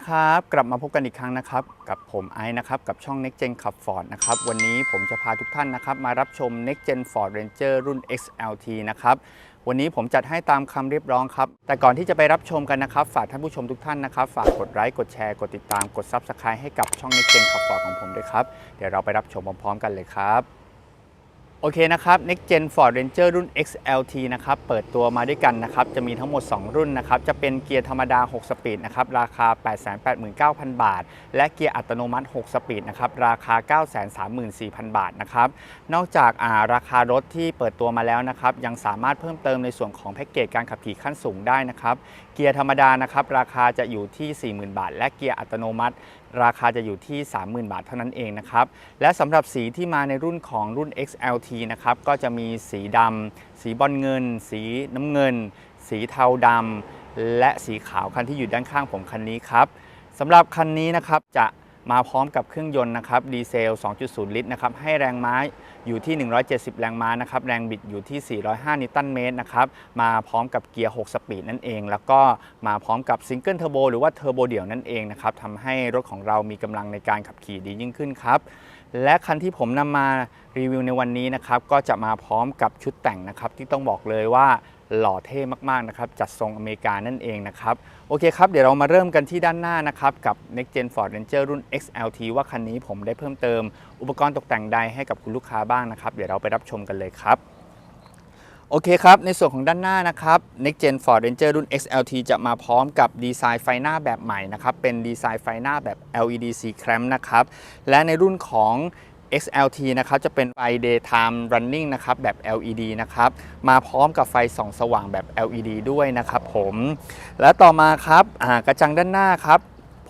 นะครับ กลับมาพบกันอีกครั้งนะครับ กับผมไอซ์นะครับ กับช่อง Next Gen ขับ Ford นะครับ วันนี้ผมจะพาทุกท่านนะครับ มารับชม Next Gen Ford Ranger รุ่น XLT นะครับวันนี้ผมจัดให้ตามคำเรียบร้องครับ แต่ก่อนที่จะไปรับชมกันนะครับ ฝากท่านผู้ชมทุกท่านนะครับ ฝากกดไลค์ กดแชร์ กดติดตาม กด Subscribe ให้กับช่อง Next Gen ขับ Ford ของผมด้วยครับ เดี๋ยวเราไปรับชมพร้อมๆ กันเลยครับ โอเคนะครับ Next Gen Ford Ranger รุ่น XLT นะครับ เปิดตัวมาด้วยกันนะครับ จะมีทั้งหมด 2 รุ่นนะครับ จะเป็นเกียร์ธรรมดา 6 สปีดนะครับ ราคา 889,000 บาท และเกียร์อัตโนมัติ 6 สปีดนะครับ ราคา 934,000 บาทนะครับ นอกจาการาคารถที่เปิดตัวมาแล้วนะครับ ยังสามารถเพิ่มเติมในส่วนของแพ็กเกจการขับขี่ขั้นสูงได้นะครับ เกียร์ธรรมดานะครับ ราคาจะอยู่ที่ 40,000 บาท และเกียร์อัตโนมัติ ราคาจะอยู่ที่ 30,000 บาทเท่านั้นเองนะครับ และสำหรับสีที่มาในรุ่นของรุ่น XLT นะครับ ก็จะมีสีดำ สีบอลเงิน สีน้ำเงิน สีเทาดำ และสีขาวคันที่อยู่ด้านข้างผมคันนี้ครับสำหรับคันนี้นะครับจะ มาพร้อมกับเครื่องยนต์นะครับดีเซล 2.0 ลิตรนะครับให้แรงม้าอยู่ที่ 170 แรงม้านะครับแรงบิดอยู่ที่ 405 นิวตันเมตรนะครับมาพร้อมกับเกียร์ 6 สปีดนั่นเอง แล้วก็มาพร้อมกับซิงเกิลเทอร์โบหรือว่าเทอร์โบเดี่ยวนั่นเองนะครับทำให้รถของเรามีกำลังในการขับขี่ดียิ่งขึ้นครับและคันที่ผมนำมารีวิวในวันนี้นะครับก็จะมาพร้อมกับชุดแต่งนะครับที่ต้องบอกเลยว่า หล่อเท่มากๆนะครับจัดทรงอเมริกานั่นเองนะครับโอเคครับเดี๋ยวเรามาเริ่มกันที่ด้านหน้านะครับกับ Next Gen Ford Ranger รุ่น XLT ว่าคันนี้ผมได้เพิ่มเติม อุปกรณ์ตกแต่งใดให้กับคุณลูกค้าบ้างนะครับเดี๋ยวเราไปรับชมกันเลยครับโอเคครับ ในส่วนของด้านหน้านะครับ Next Gen Ford Ranger รุ่น XLT จะมาพร้อมกับดีไซน์ไฟหน้าแบบใหม่นะครับ เป็นดีไซน์ไฟหน้าแบบ LED C clamp นะครับ และในรุ่นของ XLT นะครับจะเป็นไฟ daytime running นะครับแบบ LED นะครับมาพร้อมกับไฟส่องสว่างแบบ LED ด้วยนะครับผมและต่อมาครับกระจังด้านหน้าครับ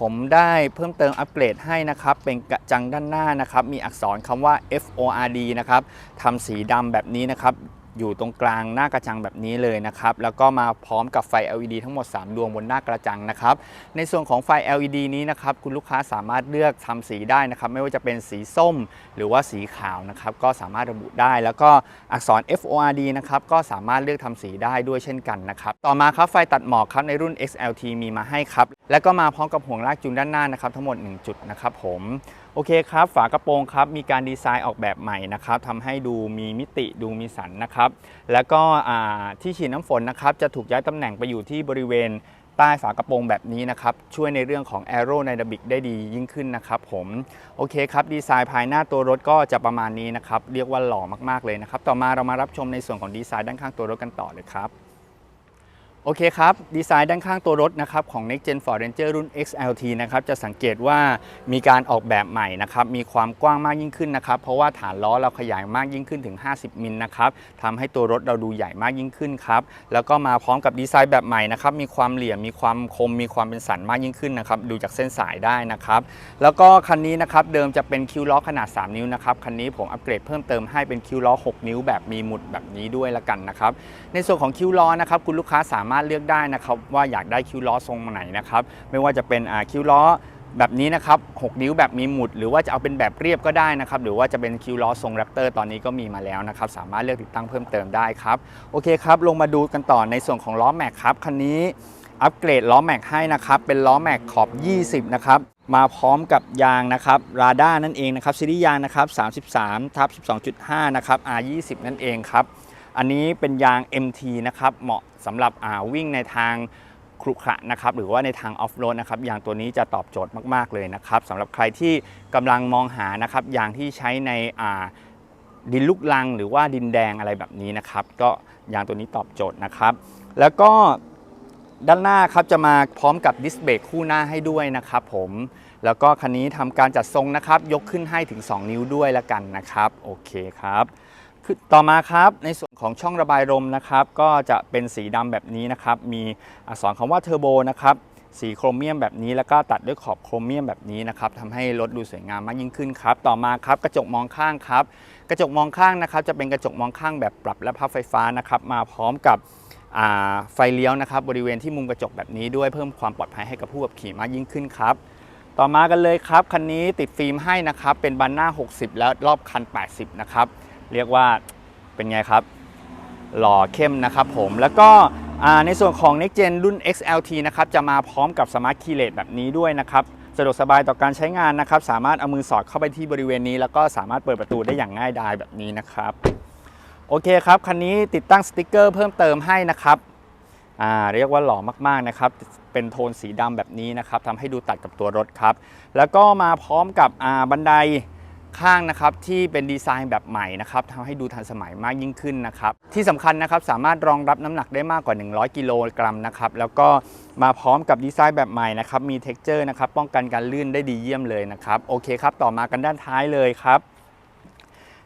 ผมได้เพิ่มเติมอัปเกรดให้นะครับ เป็นกระจังด้านหน้านะครับ มีอักษรคำว่า FORD นะครับทำสีดำแบบนี้นะครับ อยู่ตรงกลางหน้ากระจังแบบนี้เลยนะครับ แล้วก็มาพร้อมกับไฟ LED ทั้งหมด 3 ดวงบนหน้ากระจังนะครับ ในส่วนของไฟ LED นี้นะครับ คุณลูกค้าสามารถเลือกทำสีได้นะครับ ไม่ว่าจะเป็นสีส้มหรือว่าสีขาวนะครับ ก็สามารถระบุได้ แล้วก็อักษร FORD นะครับ ก็สามารถเลือกทำสีได้ด้วยเช่นกันนะครับ ต่อมาครับไฟตัดหมอกครับในรุ่น XLT มีมาให้ครับ แล้วก็มาพร้อมกับห่วงลากจูงด้านหน้านะครับ ทั้งหมด 1 จุดนะครับผมโอเคครับ ฝากระโปรงครับ มีการดีไซน์ออกแบบใหม่นะครับทำให้ดูมีมิติดูมีสันนะครับ แล้วก็ที่ฉีดน้ำฝนนะครับ จะถูกย้ายตำแหน่งไปอยู่ที่บริเวณใต้ฝากระโปรงแบบนี้นะครับ ช่วยในเรื่องของ a e r o d y n a m i c ได้ดียิ่งขึ้นนะครับผม โอเคครับ ดีไซน์ภายหน้าตัวรถก็จะประมาณนี้นะครับ เรียกว่าหล่อมากๆเลยนะครับ ต่อมาเรามารับชมในส่วนของดีไซน์ด้านข้างตัวรถกันต่อเลยครับ โอเคครับ ดีไซน์ด้านข้างตัวรถนะครับของ Next Gen Ford Ranger รุ่น XLT นะครับจะสังเกตว่ามีการออกแบบใหม่นะครับมีความกว้างมากยิ่งขึ้นนะครับเพราะว่าฐานล้อเราขยายมากยิ่งขึ้นถึง 50 มิลนะครับทำให้ตัวรถเราดูใหญ่มากยิ่งขึ้นครับแล้วก็มาพร้อมกับดีไซน์แบบใหม่นะครับมีความเหลี่ยมมีความคม มีความเป็นสันมากยิ่งขึ้นนะครับดูจากเส้นสายได้นะครับแล้วก็คันนี้นะครับเดิมจะเป็นคิวล้อขนาด 3 นิ้วนะครับคันนี้ผมอัปเกรดเพิ่มเติมให้เป็นคิวล้อ 6 นิ้วแบบมีหมุดแบบนี้ด้วยละกันนะครับในส่วนของคิวล้อนะครับคุณลูกค้าสามามารถเลือกได้นะครับว่าอยากได้คิ้วล้อทรงไหนนะครับไม่ว่าจะเป็นคิ้วล้อแบบนี้นะครับ 6 นิ้วแบบมีหมุด หรือว่าจะเอาเป็นแบบเรียบก็ได้นะครับ หรือว่าจะเป็นคิวล้อทรงแรปเตอร์ตอนนี้ก็มีมาแล้วนะครับ สามารถเลือกติดตั้งเพิ่มเติมได้ครับ โอเคครับ ลงมาดูกันต่อในส่วนของล้อแม็กครับ คันนี้อัปเกรดล้อแม็กให้นะครับ เป็นล้อแม็กขอบ 20 นะครับ มาพร้อมกับยางนะครับ ราด้านั่นเองนะครับซีรีส์ยางนะครับ 33ทับ12.5 นะครับ R20 นั่นเองครับ อันนี้เป็นยาง MT นะครับเหมาะสำหรับวิ่งในทางครุขระนะครับหรือว่าในทางออฟโรดนะครับยางตัวนี้จะตอบโจทย์มาก ๆ เลยนะครับสำหรับใครที่กำลังมองหานะครับยางที่ใช้ในดินลูกลังหรือว่าดินแดงอะไรแบบนี้นะครับ ก็ยางตัวนี้ตอบโจทย์นะครับ แล้วก็ด้านหน้าครับจะมาพร้อมกับดิสเบรกคู่หน้าให้ด้วยนะครับผมแล้วก็คันนี้ทำการจัดทรงนะครับ ยกขึ้นให้ถึง 2 นิ้วด้วยละกันนะครับ โอเคครับต่อมาครับในส่วน ของช่องระบายลมนะครับ ก็จะเป็นสีดำแบบนี้นะครับ มีอักษรคำว่าเทอร์โบนะครับ สีโครเมียมแบบนี้แล้วก็ตัดด้วยขอบโครเมียมแบบนี้นะครับทำให้รถดูสวยงามมากยิ่งขึ้นครับ ต่อมาครับกระจกมองข้างครับ กระจกมองข้างนะครับจะเป็นกระจกมองข้างแบบปรับและพับไฟฟ้านะครับมาพร้อมกับไฟเลี้ยวนะครับบริเวณที่มุมกระจกแบบนี้ด้วยเพิ่มความปลอดภัยให้กับผู้ขับขี่มากยิ่งขึ้นครับต่อมากันเลยครับคันนี้ติดฟิล์มให้นะครับเป็นบันหน้า 60 แล้วรอบคัน 80 นะครับ เรียกว่าเป็นไงครับ หล่อเข้มนะครับผมแล้วก็ในส่วนของ Next Gen รุ่น XLT นะครับจะมาพร้อมกับ Smart Keyless แบบนี้ด้วยนะครับสะดวกสบายต่อการใช้งานนะครับ สามารถเอามือสอดเข้าไปที่บริเวณนี้ แล้วก็สามารถเปิดประตูได้อย่างง่ายดายแบบนี้นะครับ โอเคครับ คันนี้ติดตั้งสติกเกอร์เพิ่มเติมให้นะครับเรียกว่าหล่อมากๆนะครับ เป็นโทนสีดำแบบนี้นะครับทำให้ดูตัดกับตัวรถครับ แล้วก็มาพร้อมกับบันได ข้างนะครับที่เป็นดีไซน์แบบใหม่นะครับทำให้ดูทันสมัยมากยิ่งขึ้นนะครับ ที่สำคัญนะครับสามารถรองรับน้ำหนักได้มากกว่า 100 กิโลกรัมนะครับแล้วก็มาพร้อมกับดีไซน์แบบใหม่นะครับมีเท็กเจอร์นะครับป้องกันการลื่นได้ดีเยี่ยมเลยนะครับโอเคครับต่อมากันด้านท้ายเลยครับ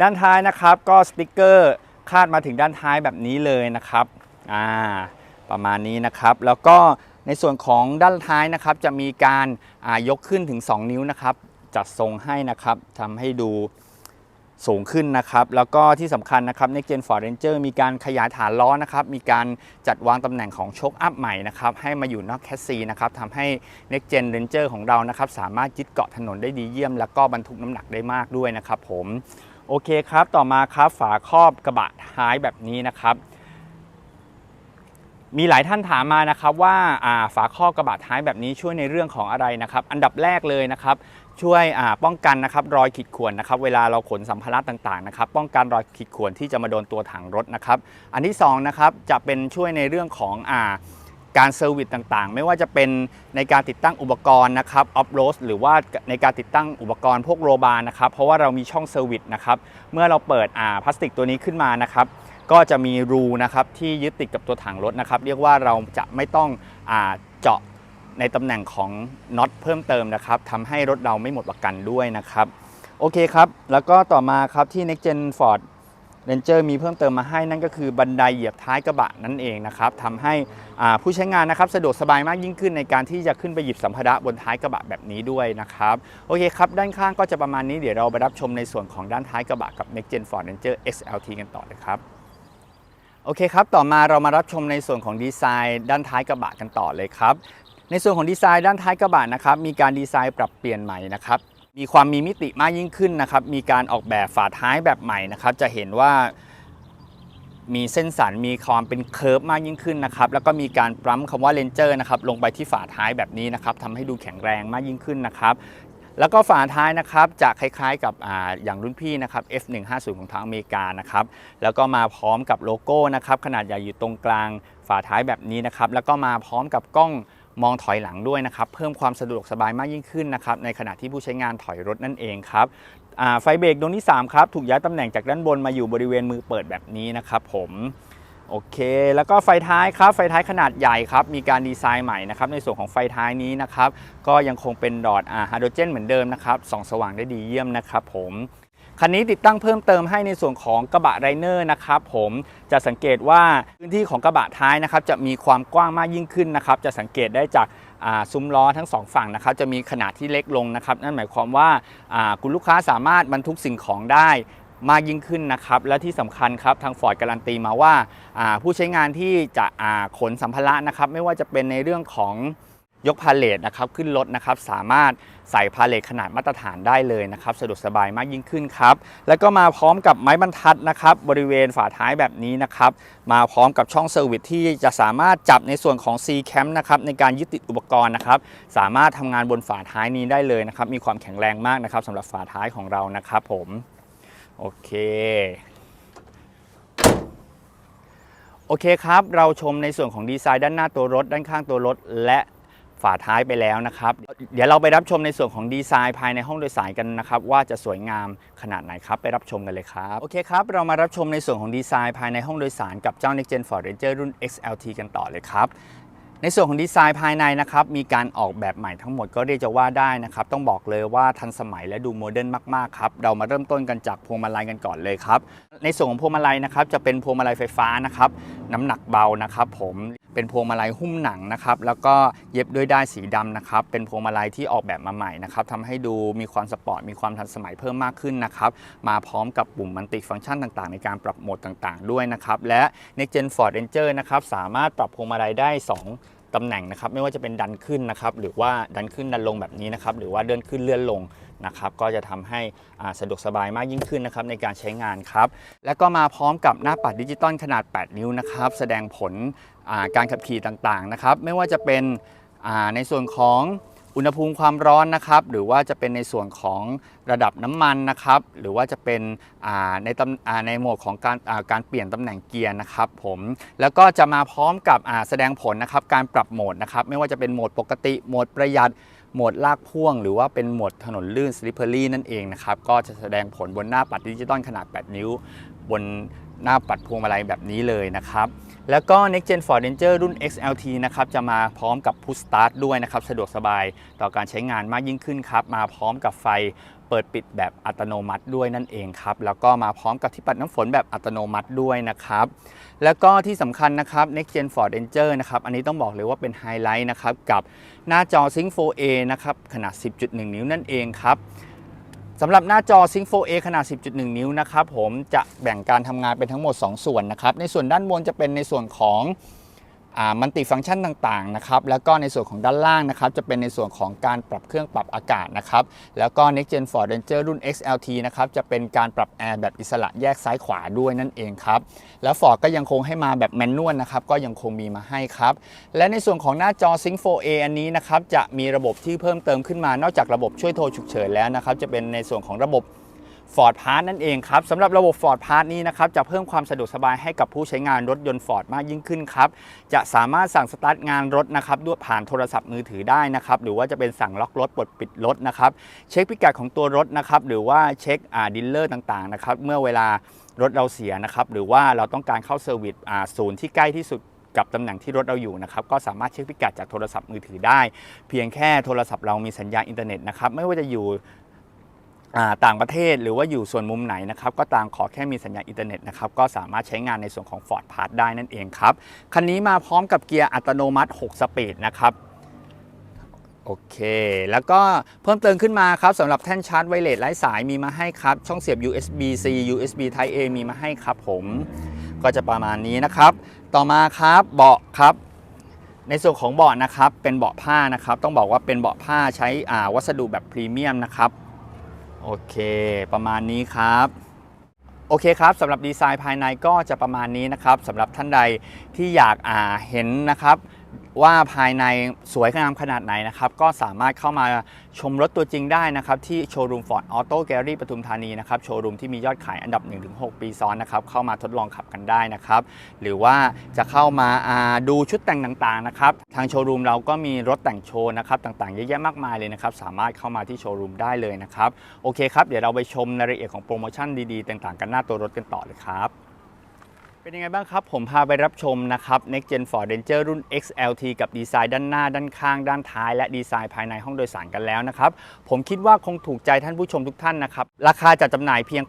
ด้านท้ายนะครับก็สติกเกอร์คาดมาถึงด้านท้ายแบบนี้เลยนะครับอ่าประมาณนี้นะครับ แล้วก็ในส่วนของด้านท้ายนะครับจะมีการายกขึ้นถึง 2 นิ้วนะครับ จัดทรงให้นะครับทำให้ดูสูงขึ้นนะครับ แล้วก็ที่สำคัญนะครับ Next Gen Ford Ranger มีการขยายฐานล้อนะครับ มีการจัดวางตำแหน่งของโชคอัพใหม่นะครับ ให้มาอยู่นอกแคสซีนะครับทำให้ Next Gen Ranger ของเรานะครับ สามารถยึดเกาะถนนได้ดีเยี่ยม แล้วก็บรรทุกน้ำหนักได้มากด้วยนะครับผมโอเคครับ ต่อมาครับฝาครอบกระบะท้ายแบบนี้นะครับ มีหลายท่านถามมานะครับว่าอ่าฝาครอบกระบะท้ายแบบนี้ช่วยในเรื่องของอะไรนะครับ อันดับแรกเลยนะครับ ช่วยป้องกันนะครับรอยขีดข่วนนะครับเวลาเราขนสัมภาระต่างๆนะครับป้องกันรอยขีดข่วนที่จะมาโดนตัวถังรถนะครับอันที่สองนะครับจะเป็นช่วยในเรื่องของอ่าการเซอร์วิสต่างๆ ไม่ว่าจะเป็นในการติดตั้งอุปกรณ์นะครับออฟโรดหรือว่าในการติดตั้งอุปกรณ์พวกโรบาร์นะครับ เพราะว่าเรามีช่องเซอร์วิสนะครับเมื่อเราเปิดอ่าพลาสติกตัวนี้ขึ้นมานะครับก็จะมีรูนะครับที่ยึดติดกับตัวถังรถนะครับ เรียกว่าเราจะไม่ต้องอเจาะ ในตำแหน่งของน็อตเพิ่มเติมนะครับทำให้รถเราไม่หมดประกันด้วยนะครับโอเคครับ แล้วก็ต่อมาครับที่ Next Gen Ford Ranger มีเพิ่มเติมมาให้นั่นก็คือบันไดเหยียบท้ายกระบะนั่นเองนะครับทำให้ผู้ใช้งานนะครับสะดวกสบายมากยิ่งขึ้นในการที่จะขึ้นไปหยิบสัมภาระบนท้ายกระบะแบบนี้ด้วยนะครับโอเคครับ ด้านข้างก็จะประมาณนี้เดี๋ยวเราไปรับชมในส่วนของด้านท้ายกระบะกับ Next Gen Ford Ranger XLT กันต่อเลยครับโอเคครับ ต่อมาเรามารับชมในส่วนของดีไซน์ด้านท้ายกระบะกันต่อเลยครับ ในส่วนของดีไซน์ด้านท้ายกระบะนะครับมีการดีไซน์ปรับเปลี่ยนใหม่นะครับมีความมีมิติมากยิ่งขึ้นนะครับมีการออกแบบฝาท้ายแบบใหม่นะครับจะเห็นว่ามีเส้นสันมีความเป็นเคิร์ฟมากยิ่งขึ้นนะครับแล้วก็มีการปรั๊มคำว่าเลนเจอร์นะครับลงไปที่ฝาท้ายแบบนี้นะครับทำให้ดูแข็งแรงมากยิ่งขึ้นนะครับแล้วก็ฝาท้ายนะครับจะคล้ายๆกับออย่างรุ่นพี่นะครับ F150 ของทางอเมริกานะครับแล้วก็มาพร้อมกับโลโก้นะครับขนาดใหญ่อยู่ตรงกลางฝาท้ายแบบนี้นะครับแล้วก็มาพร้อมกับกล้อง มองถอยหลังด้วยนะครับเพิ่มความสะดวกสบายมากยิ่งขึ้นนะครับในขณะที่ผู้ใช้งานถอยรถนั่นเองครับไฟเบรกดวงที่3ครับถูกย้ายตำแหน่งจากด้านบนมาอยู่บริเวณมือเปิดแบบนี้นะครับผมโอเค แล้วก็ไฟท้ายครับ ไฟท้ายขนาดใหญ่ครับ มีการดีไซน์ใหม่นะครับ ในส่วนของไฟท้ายนี้นะครับ ก็ยังคงเป็นดอดอะไฮโดรเจนเหมือนเดิมนะครับ ส่องสว่างได้ดีเยี่ยมนะครับผม คันนี้ติดตั้งเพิ่มเติมให้ในส่วนของกระบะไรเนอร์นะครับผมจะสังเกตว่าพื้นที่ของกระบะท้ายนะครับจะมีความกว้างมากยิ่งขึ้นนะครับจะสังเกตได้จากซุ้มล้อทั้งสองฝั่งนะครับจะมีขนาดที่เล็กลงนะครับนั่นหมายความว่าคุณลูกค้าสามารถบรรทุกสิ่งของได้มากยิ่งขึ้นนะครับ และที่สำคัญครับทางฟอร์ดการันตีมาว่าาผู้ใช้งานที่จะขนสัมภาระนะครับไม่ว่าจะเป็นในเรื่องของ ยกพาเลทนะครับขึ้นรถนะครับสามารถใส่พาเลทขนาดมาตรฐานได้เลยนะครับสะดวกสบายมากยิ่งขึ้นครับแล้วก็มาพร้อมกับไม้บรรทัดนะครับบริเวณฝาท้ายแบบนี้นะครับมาพร้อมกับช่องเซอร์วิสที่จะสามารถจับในส่วนของ C Cam นะครับในการยึดติดอุปกรณ์นะครับสามารถทำงานบนฝาท้ายนี้ได้เลยนะครับมีความแข็งแรงมากนะครับสำหรับฝาท้ายของเรานะครับผมโอเคโอเคครับ เราชมในส่วนของดีไซน์ด้านหน้าตัวรถ ด้านข้างตัวรถ และาท้ายไปแล้วนะครับ เดี๋ยวเราไปรับชมในส่วนของดีไซน์ภายในห้องโดยสารกันนะครับ ว่าจะสวยงามขนาดไหนครับ ไปรับชมกันเลยครับ โอเคครับ เรามารับชมในส่วนของดีไซน์ภายในห้องโดยสารกับเจ้า Next Gen Ford Ranger รุ่น XLT กันต่อเลยครับในส่วนของดีไซน์ภายในนะครับมีการออกแบบใหม่ทั้งหมดก็เรียกจะว่าได้นะครับต้องบอกเลยว่าทันสมัยและดูโมเดิร์นมากๆครับเรามาเริ่มต้นกันจากพวงมาลัยกันก่อนเลยครับในส่วนของพวงมาลัยนะครับจะเป็นพวงมาลัยไฟฟ้านะครับน้ำหนักเบานะครับผม เป็นพวงมาลัยหุ้มหนังนะครับแล้วก็เย็บด้วยด้ายสีดำนะครับเป็นพวงมาลัยที่ออกแบบมาใหม่นะครับทำให้ดูมีความสปอร์ตมีความทันสมัยเพิ่มมากขึ้นนะครับมาพร้อมกับปุ่มมันติฟังก์ชันต่างๆ ในการปรับโหมดต่างๆ ด้วยนะครับและ Next Gen Ford Ranger นะครับสามารถปรับพวงมาลัยได้ 2 ตำแหน่งนะครับไม่ว่าจะเป็นดันขึ้นนะครับหรือว่าดันขึ้นดันลงแบบนี้นะครับหรือว่าเลื่อนขึ้นเลื่อนลงนะครับก็จะทำให้สะดวกสบายมากยิ่งขึ้นนะครับในการใช้งานครับแล้วก็มาพร้อมกับหน้าปัดดิจิตอลขนาด 8 นิ้วนะครับแสดงผลการขับขี่ต่างๆนะครับไม่ว่าจะเป็นในส่วนของ อุณหภูมิความร้อนนะครับ หรือว่าจะเป็นในส่วนของระดับน้ำมันนะครับ หรือว่าจะเป็นในตำอ่าในหมวดของการการเปลี่ยนตำแหน่งเกียร์นะครับผมแล้วก็จะมาพร้อมกับแสดงผลนะครับ การปรับโหมดนะครับ ไม่ว่าจะเป็นโหมดปกติโหมดประหยัดโหมดลากพ่วง หรือว่าเป็นโหมดถนนลื่น slippery นั่นเองนะครับ ก็จะแสดงผลบนหน้าปัดดิจิตอลขนาด 8 นิ้ว บนหน้าปัดพวงมาลัยแบบนี้เลยนะครับ แล้วก็ Next Gen Ford Ranger รุ่น XLT นะครับจะมาพร้อมกับ Push Start ด้วยนะครับ สะดวกสบายต่อการใช้งานมากยิ่งขึ้นครับ มาพร้อมกับไฟเปิดปิดแบบอัตโนมัติด้วยนั่นเองครับ แล้วก็มาพร้อมกับที่ปัดน้ำฝนแบบอัตโนมัติด้วยนะครับ แล้วก็ที่สำคัญนะครับ Next Gen Ford Ranger นะครับ อันนี้ต้องบอกเลยว่าเป็นไฮไลท์นะครับ กับหน้าจอ Sync 4A นะครับ ขนาด 10.1 นิ้วนั่นเองครับ สำหรับหน้าจอ Sync 4A ขนาด 10.1 นิ้วนะครับผมจะแบ่งการทำงานเป็นทั้งหมด 2 ส่วนนะครับ ในส่วนด้านบนจะเป็นในส่วนของ มันติฟังก์ชันต่างๆนะครับแล้วก็ในส่วนของด้านล่างนะครับจะเป็นในส่วนของการปรับเครื่องปรับอากาศนะครับแล้วก็ Next Gen Ford Ranger รุ่น XLT นะครับจะเป็นการปรับแอร์แบบอิสระแยกซ้ายขวาด้วยนั่นเองครับแล้ว Ford ก็ยังคงให้มาแบบแมนนวลนะครับก็ยังคงมีมาให้ครับและในส่วนของหน้าจอ Sync 4A อันนี้นะครับจะมีระบบที่เพิ่มเติมขึ้นมานอกจากระบบช่วยโทรฉุกเฉินแล้วนะครับจะเป็นในส่วนของระบบ Ford Pass นั่นเองครับสำหรับระบบ Ford Pass นี้นะครับจะเพิ่มความสะดวกสบายให้กับผู้ใช้งานรถยนต์ Ford มากยิ่งขึ้นครับจะสามารถสั่งสตาร์ทงานรถนะครับด้วยผ่านโทรศัพท์มือถือได้นะครับหรือว่าจะเป็นสั่งล็อกรถปลดปิดรถนะครับเช็คพิกัดของตัวรถนะครับหรือว่าเช็คอ่าดีลเลอร์ต่างๆนะครับเมื่อเวลารถเราเสียนะครับหรือว่าเราต้องการเข้าเซอร์วิสอ่าศูนย์ที่ใกล้ที่สุดกับตำแหน่งที่รถเราอยู่นะครับก็สามารถเช็คพิกัดจากโทรศัพท์มือถือได้ เพียงแค่โทรศัพท์เรามีสัญญาณอินเทอร์เน็ตนะครับไม่ว่าจะอยู่ ต่างประเทศหรือว่าอยู่ส่วนมุมไหนนะครับก็ตามขอแค่มีสัญญาณอินเทอร์เน็ตนะครับก็สามารถใช้งานในส่วนของ Ford Pass ได้นั่นเองครับ คันนี้มาพร้อมกับเกียร์อัตโนมัติ 6 สปีดนะครับโอเค แล้วก็เพิ่มเติมขึ้นมาครับสำหรับแท่นชาร์จไวเลสไร้สายมีมาให้ครับ ช่องเสียบ USB C USB Type A มีมาให้ครับผม ก็จะประมาณนี้นะครับ ต่อมาครับเบาะครับ ในส่วนของเบาะนะครับเป็นเบาะผ้านะครับ ต้องบอกว่าเป็นเบาะผ้าใช้วัสดุแบบพรีเมียมนะครับ โอเค ประมาณนี้ครับโอเคครับสำหรับดีไซน์ภายในก็จะประมาณนี้นะครับสำหรับท่านใดที่อยากอ่าเห็นนะครับ ว่าภายในสวยงามขนาดไหนนะครับ ก็สามารถเข้ามาชมรถตัวจริงได้นะครับ ที่โชว์รูมฟอร์ดออโต้แกลลี่ปทุมธานีนะครับ โชว์รูมที่มียอดขายอันดับ 1-6 ปีซ้อนนะครับ เข้ามาทดลองขับกันได้นะครับ หรือว่าจะเข้ามาาดูชุดแต่งต่างๆนะครับ ทางโชว์รูมเราก็มีรถแต่งโชว์นะครับ ต่างๆ เยอะแยะมากมายเลยนะครับ สามารถเข้ามาที่โชว์รูมได้เลยนะครับ โอเคครับ เดี๋ยวเราไปชมรายละเอียดของโปรโมชั่นดีๆ ต่างๆ กันหน้าตัวรถกันต่อเลยครับ เป็นยังไงบ้างครับ ผมพาไปรับชมนะครับ Next Gen Ford Ranger รุ่น XLT กับดีไซน์ด้านหน้า ด้านข้าง ด้านท้าย และดีไซน์ภายในห้องโดยสารกันแล้วนะครับ ผมคิดว่าคงถูกใจท่านผู้ชมทุกท่านนะครับ ราคาจัดจำหน่ายเพียง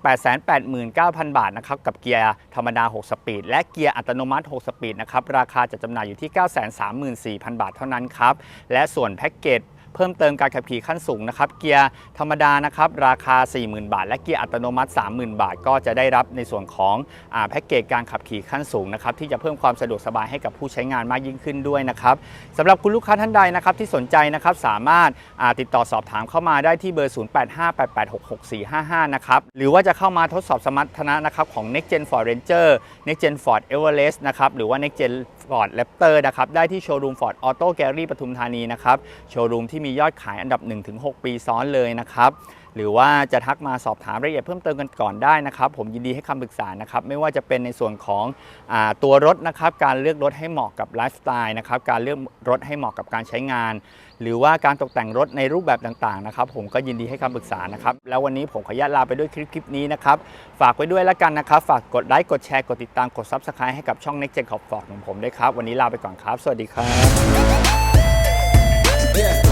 889,000 บาทนะครับ กับเกียร์ธรรมดา 6 สปีด และเกียร์อัตโนมัติ 6 สปีดนะครับ ราคาจัดจำหน่ายอยู่ที่ 934,000 บาทเท่านั้นครับ และส่วนแพ็กเกจ เพิ่มเติมการขับขี่ขั้นสูงนะครับเกียร์ธรรมดานะครับราคา 40,000 บาท และเกียร์อัตโนมัติ 30,000 บาท ก็จะได้รับในส่วนของอแพ็กเกจการขับขี่ขั้นสูงนะครับที่จะเพิ่มความสะดวกสบายให้กับผู้ใช้งานมากยิ่งขึ้นด้วยนะครับสำหรับคุณลูกค้าท่านใดนะครับที่สนใจนะครับสามารถติดต่อสอบถามเข้ามาได้ที่เบอร์ 0858866455 นะครับหรือว่าจะเข้ามาทดสอบสมรรถนะนะครับของ Next Gen Ford Ranger Next Gen Ford Everest นะครับหรือว่า Next Gen Ford Raptor นะครับได้ที่โชว์รูม Ford Auto Gallery ปทุมธานีนะครับโชว์รูมที่มียอดขายอันดับ 1-6 ปีซ้อนเลยนะครับ หรือว่าจะทักมาสอบถามรายละเอียดเพิ่มเติมกันก่อนได้นะครับ ผมยินดีให้คำปรึกษานะครับ ไม่ว่าจะเป็นในส่วนของอตัวรถนะครับ การเลือกรถให้เหมาะกับไลฟ์สไตล์นะครับ การเลือกรถให้เหมาะกับการใช้งาน หรือว่าการตกแต่งรถในรูปแบบต่างๆนะครับ ผมก็ยินดีให้คำปรึกษานะครับ แล้ววันนี้ผมขออนุญาตลาไปด้วยคลิปคลิปนี้นะครับ ฝากไว้ด้วยแล้วกันนะครับ ฝากกดไลค์กดแชร์กดติดตามกด Subscribe ให้กับช่อง Next Gen ขอบฟอร์ดของผมด้วยครับ วันนี้ลาไปก่อนครับ สวัสดีครับ Yeah.